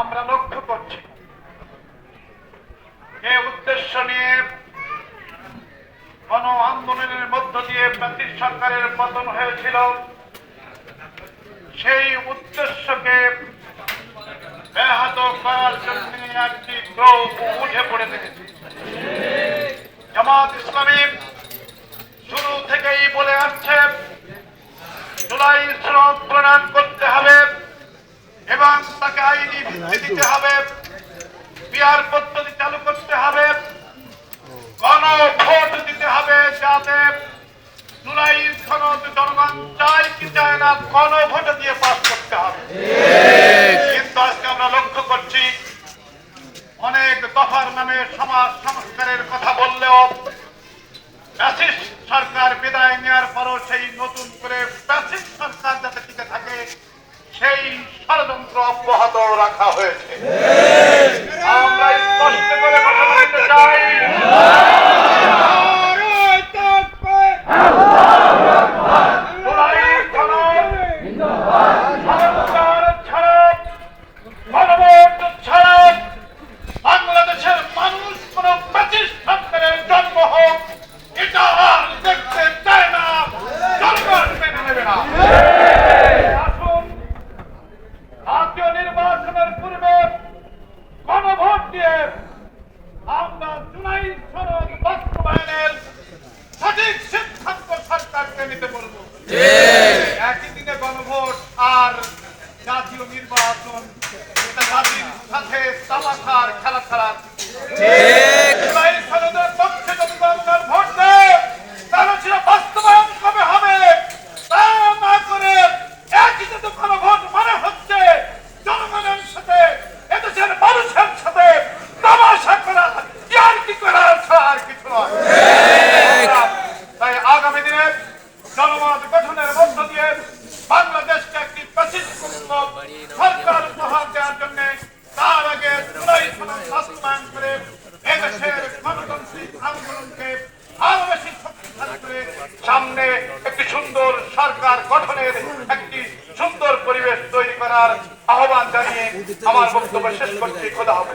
আমরা লক্ষ্য করছি। যে উদ্দেশ্য নিয়ে গণ আন্দোলনের মধ্য দিয়ে ব্রিটিশ সরকারের পতন হয়েছিল। সেই উদ্দেশ্যকে ব্যাহত করার জন্য একটি গ্রহ উঠে পড়ে দেখেছে। জামাত ইসলামী শুরু থেকেই বলে আসছে, জুলাই শ্রম প্রণয়ন তাকে আইনি ভিত্তি দিতে হবে। বিয়ার পদ্ধতি চালু করতে হবে। গণ ভোট দিতে হবে যাতে লক্ষ্য করছি, অনেক দফার নামে সমাজ সংস্কারের কথা বললেও সরকার বিদায় নেওয়ার পরও সেই নতুন করে ফ্যাসিস্ট সরকার যাতে টিকে থাকে, সেই ষড়যন্ত্র অব্যাহত রাখা হয়েছে আমরা স্পষ্ট করে কথা বলতে চাই জুলাইয়ের গণ সংস্কার ছাড়া গণভোট ছাড়া বাংলাদেশের মানুষ কোন ফ্যাসিস্ট সরকারের জন্ম হোক এটা আর দেখতে চায় না জনগণ মেনে নেবে না আসুন জাতীয় নির্বাচনের পূর্বে গণভোট দিয়ে আমরা জুলাই সনদ বাস্তবায়নের সঠিক সিদ্ধান্ত সরকারকে নিতে বলব একই দিনে গণভোট আর জাতীয় নির্বাচন এটা সাথে খেলা খেলা জুলাই সনদের পক্ষে যদি বাংলার ভোট দেয় তাহলে সেটা বাস্তবায়ন কবে হবে? তা না করে একই মানে হচ্ছে জনগণের সাথে এদেশের মানুষের সাথে তামাশা করা আর কি করা ছাড়া আর কিছু নয়। তাই আগামী দিনে জনমত গঠনের মধ্য দিয়ে বাংলাদেশকে একটি প্রাচীনমুক্ত সরকার উপহার সামনে একটি সুন্দর গঠনের একটি সুন্দর পরিবেশ তৈরি করার আহ্বান জানিয়ে আমার বক্তব্য শেষ করছি। খোদা হবে